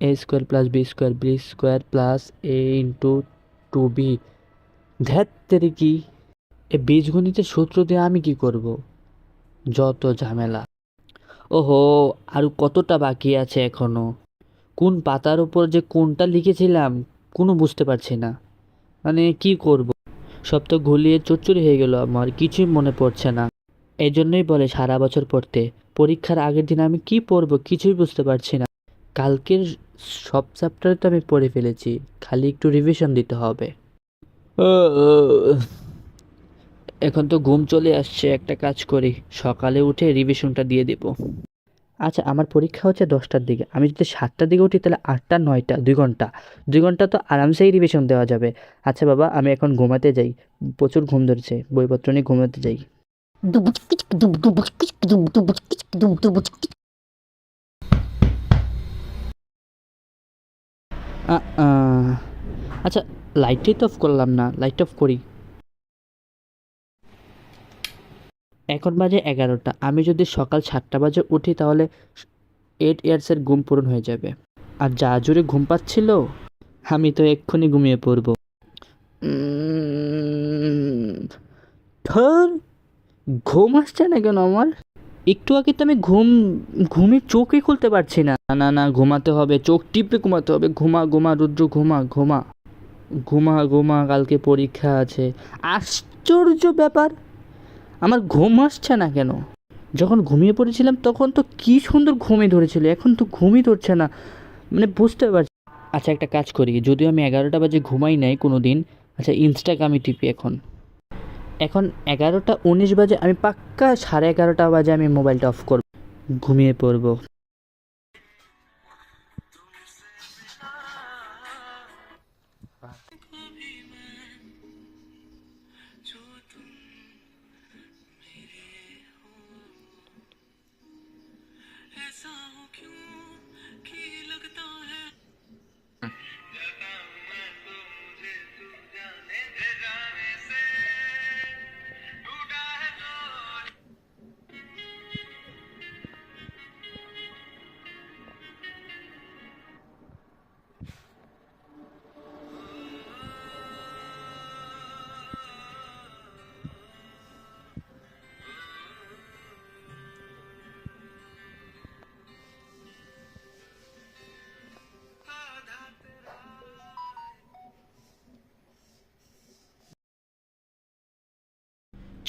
A square plus B square B square plus A into two B ধ্যাত তেরে কি? এ বীজগণিতের সূত্র দিয়ে আমি কি করব? যত ঝামেলা। ওহো আরও কতটা বাকি আছে এখনও? কোন পাতার উপর যে কোনটা লিখেছিলাম, কোনো বুঝতে পারছি না। মানে কি করব? সব তো ঘুলিয়ে চচ্চড়ি হয়ে গেল, আমার কিছুই মনে পড়ছে না। এই জন্যই বলে সারা বছর পড়তে। পরীক্ষার আগের দিন আমি কি পড়ব কিছুই বুঝতে পারছি না। কালকের সব চ্যাপ্টার তো আমি পড়ে ফেলেছি খালি একটু রিভিশন দিতে হবে। এখন তো ঘুম চলে আসছে একটা কাজ করি সকালে উঠে রিভিশনটা দিয়ে দেব। আচ্ছা আমার পরীক্ষা হচ্ছে দশটার দিকে। আমি যদি সাতটার দিকে উঠি তাহলে আটটা নয়টা দুই ঘণ্টা। দুই ঘণ্টা তো আরামসেই রিভিশন দেওয়া যাবে। আচ্ছা বাবা আমি এখন ঘুমাতে যাই। প্রচুর ঘুম ধরছে বইপত্র নিয়ে ঘুমাতে যাই। আচ্ছা লাইটটাই তো অফ করলাম না লাইট অফ করি। এখন বাজে এগারোটা, আমি যদি সকাল সাতটা বাজে উঠি তাহলে এইট ইয়ার্সের ঘুম পূরণ হয়ে যাবে। আর যা জুড়ে ঘুম পাচ্ছিল, আমি তো এক্ষুনি ঘুমিয়ে পড়ব। ঘুম আসছে না কেন আমার? একটু আগে তো আমি ঘুম ঘুমে চোখই খুলতে পারছি না। না না ঘুমাতে হবে, চোখ টিপে ঘুমাতে হবে। ঘুমা ঘুমা, রুদ্র, ঘুমা ঘুমা। ঘুমা ঘুমা, কালকে পরীক্ষা আছে। আশ্চর্য ব্যাপার! আমার ঘুম আসছে না কেন? যখন ঘুমিয়ে পড়েছিলাম তখন তো কি সুন্দর ঘুমিয়ে ধরেছিল, এখন তো ঘুমই ধরছে না। মানে বুঝতে পারছি। আচ্ছা একটা কাজ করি, যদিও আমি এগারোটা বাজে ঘুমাই নাই কোনো দিন আচ্ছা ইনস্টাগ্রামে টিপি এখন। এখন এগারোটা উনিশ বাজে, আমি পাক্কা সাড়ে এগারোটা বাজে আমি মোবাইলটা অফ করব, ঘুমিয়ে পড়ব।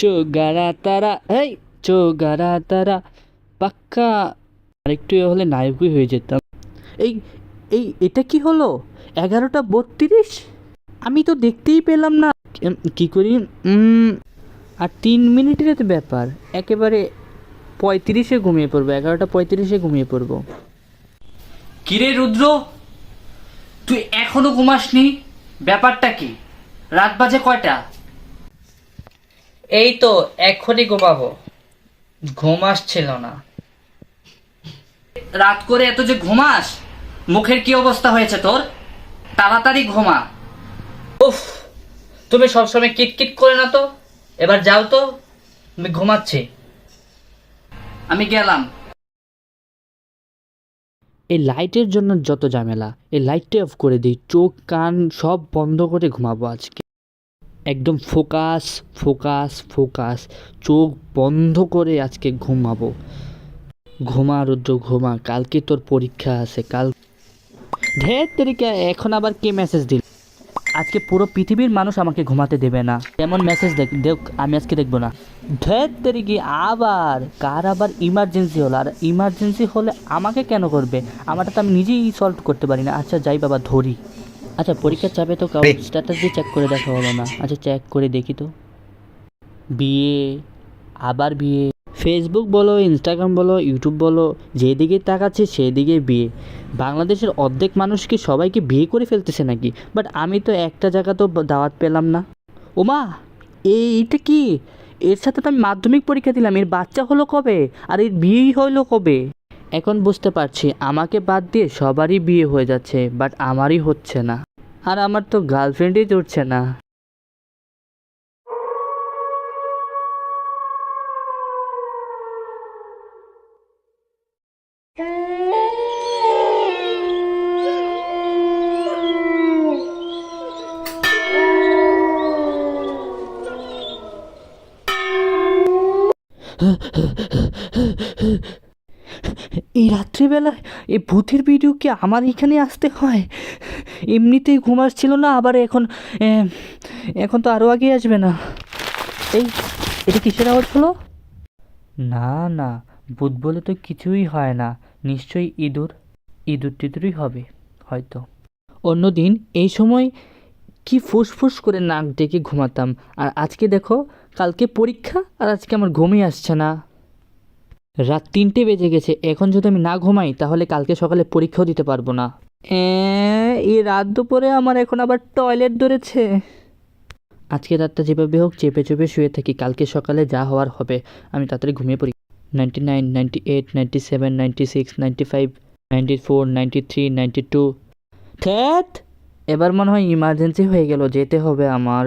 চোগারা তারা এই চোগারা তারা পাক্কা। আরেকটু হলে নায়কই হয়ে যেতাম। এই এই, এটা কি হলো? এগারোটা বত্রিশ? আমি তো দেখতেই পেলাম না। কি করি? আর তিন মিনিটের তো ব্যাপার। একেবারে পঁয়ত্রিশে ঘুমিয়ে পড়ব, এগারোটা পঁয়ত্রিশে ঘুমিয়ে পড়ব। কিরে রুদ্র, তুই এখনও ঘুমাসনি? ব্যাপারটা কি? রাত বাজে কয়টা? এই তো এক্ষুনি ঘুমাবো। ঘুম আসছিল না। রাত করে এত যে ঘুমাস মুখের কি অবস্থা হয়েছে তোর? তাড়াতাড়ি ঘুমা। উফ তুমি সবসময় কিটকিট করে না তো? এবার যাও তো আমি ঘুমাচ্ছি। আমি গেলাম। এই লাইটের জন্য যত ঝামেলা এই লাইটটা অফ করে দিই চোখ কান সব বন্ধ করে ঘুমাবো আজকে। একদম ফোকাস ফোকাস ফোকাস। চোখ বন্ধ করে আজকে ঘুমাবো। ঘুমা রুদ্র, ঘুমা। কালকে তোর পরীক্ষা আছে, কাল ঢের তরিকা, এখন আবার কে মেসেজ দিল? আজকে পুরো পৃথিবীর মানুষ আমাকে ঘুমাতে দেবে না। এমন মেসেজ দেখ দেখ, আমি আজকে দেখব না। ঢের তরিকি, আবার কার আবার ইমার্জেন্সি হলো? আর ইমার্জেন্সি হলে আমাকে কেন করবে? আমারটা তো আমি নিজেই সলভ করতে পারি না। আচ্ছা যাই বাবা, ধরি। আচ্ছা পরীক্ষার চাপে তো কাউ স্ট্যাটাস দিয়ে চেক করে দেখা হলো না। আচ্ছা চেক করে দেখি তো। বিয়ে আবার বিয়ে। ফেসবুক বলো ইনস্টাগ্রাম বলো ইউটিউব বলো যেদিকে তাকাচ্ছে সেদিকে বিয়ে। বাংলাদেশের অর্ধেক মানুষ কি সবাইকে বিয়ে করে ফেলতেছে নাকি? বাট আমি তো একটা জায়গা তো দাওয়াত পেলাম না। ওমা এই এইটা কি? এর সাথে তো আমি মাধ্যমিক পরীক্ষা দিলাম। এর বাচ্চা হলো কবে? আর এর বিয়েই হলো কবে? এখন বুঝতে পারছি আমাকে বাদ দিয়ে সবারই বিয়ে হয়ে যাচ্ছে বাট আমারই হচ্ছে না। আর আমার তো গার্লফ্রেন্ডই জুটছে না। এই রাত্রিবেলায় এই ভূতের ভিডিও কি আমার এখানে আসতে হয়? এমনিতেই ঘুম আসছিল না আবার এখন এখন তো আরও আগে আসবে না। এই এটা কিসের আওয়াজ হলো? না না ভূত বলে তো কিছুই হয় না। নিশ্চয়ই ইঁদুর। ইঁদুর টিঁদুরই হবে হয়তো। অন্যদিন এই সময় কি ফুসফুস করে নাক ডেকে ঘুমাতাম। আর আজকে দেখো কালকে পরীক্ষা আর আজকে আমার ঘুমই আসছে না। রাত তিনটে বেজে গেছে। এখন যদি আমি না ঘুমাই তাহলে কালকে সকালে পরীক্ষাও দিতে পারব না। এই রাত দুপুরে আমার এখন আবার টয়লেট ধরেছে। আজকে রাতটা যেভাবে হোক চেপে চেপে শুয়ে থাকি কালকে সকালে যা হওয়ার হবে আমি তাড়াতাড়ি ঘুমিয়ে পড়ি। Ninety nine ninety eight ninety seven ninety six ninety five ninety four ninety three ninety two এবার মনে হয় ইমার্জেন্সি হয়ে গেল যেতে হবে আমার।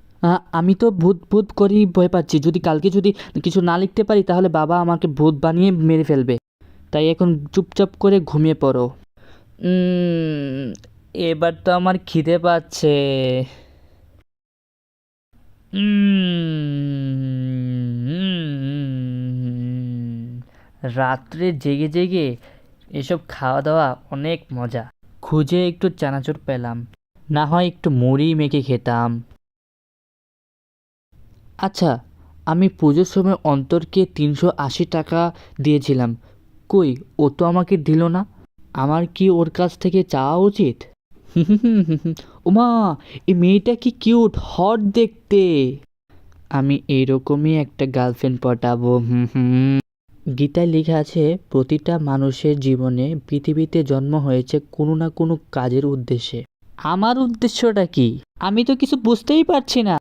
আমি তো ভূত ভূত করেই ভয় পাচ্ছি। যদি কালকে যদি কিছু না লিখতে পারি, তাহলে বাবা আমাকে ভূত বানিয়ে মেরে ফেলবে। তাই এখন চুপচাপ করে ঘুমিয়ে পড়ো। এবার তো আমার খিদে পাচ্ছে। রাত্রে জেগে জেগে এসব খাওয়া দাওয়া অনেক মজা। খুঁজে একটু চানাচুর পেলাম। না হয় একটু মুড়ি মেখে খেতাম। আচ্ছা আমি পুজোর সময় অন্তরকে তিনশো আশি টাকা দিয়েছিলাম। কই, ও তো আমাকে দিল না। আমার কি ওর কাছ থেকে চাওয়া উচিত? ওমা এই মেয়েটা কি কিউট, হট দেখতে। আমি এইরকমই একটা গার্লফ্রেন্ড পটাবো হুম হুম। গীতায় লেখা আছে, প্রতিটা মানুষের জীবনে পৃথিবীতে জন্ম হয়েছে কোনো না কোনো কাজের উদ্দেশ্যে। আমার উদ্দেশ্যটা কি? আমি তো কিছু বুঝতেই পারছি না।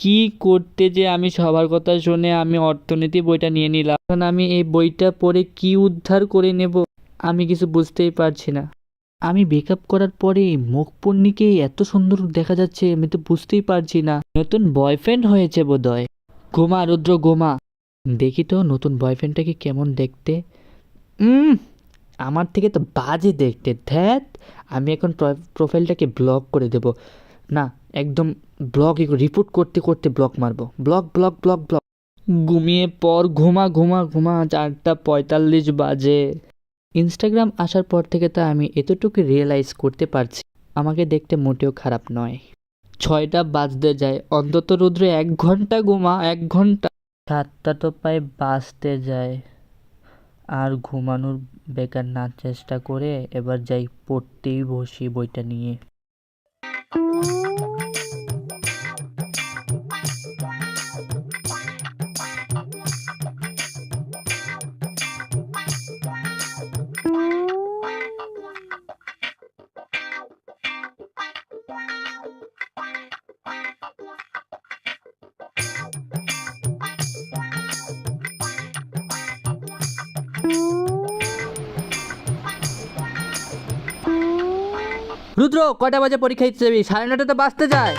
কি করতে যে আমি সবার কথা শুনে আমি অর্থনীতি বইটা নিয়ে নিলাম। এখন আমি এই বইটা পড়ে কি উদ্ধার করে নেব, আমি কিছু বুঝতেই পারছি না। আমি বেকআপ করার পরে এই মুখ পণ্যিকে এত সুন্দর দেখা যাচ্ছে, আমি তো বুঝতেই পারছি না। নতুন বয়ফ্রেন্ড হয়েছে বোধহয়। গোমা রুদ্র গোমা দেখি তো নতুন বয়ফ্রেন্ডটাকে কেমন দেখতে। আমার থেকে তো বাজে দেখতে। ধ্যাত আমি এখন প্রোফাইলটাকে ব্লক করে দেব। না, একদম ব্লক রিপোর্ট করতে করতে ব্লক মারবো। ব্লক ব্লক ব্লক ব্লক ঘুমিয়ে পর ঘুমা ঘুমা ঘুমা, চারটা পঁয়তাল্লিশ বাজে। ইনস্টাগ্রাম আসার পর থেকে তা আমি এতটুকু রিয়েলাইজ করতে পারছি, আমাকে দেখতে মোটেও খারাপ নয়। ছয়টা বাজতে যায়, অন্তত রুদ্র এক ঘণ্টা ঘুমা, এক ঘণ্টা। সাতটা তো প্রায় বাজতে যায়। আর ঘুমানোর বেকার না চেষ্টা করে এবার যাই পড়তেই বসি বইটা নিয়ে। রুদ্র কটা বাজে পরীক্ষা দিতে যাবি? সাড়ে নটা তো বাঁচতে যায়।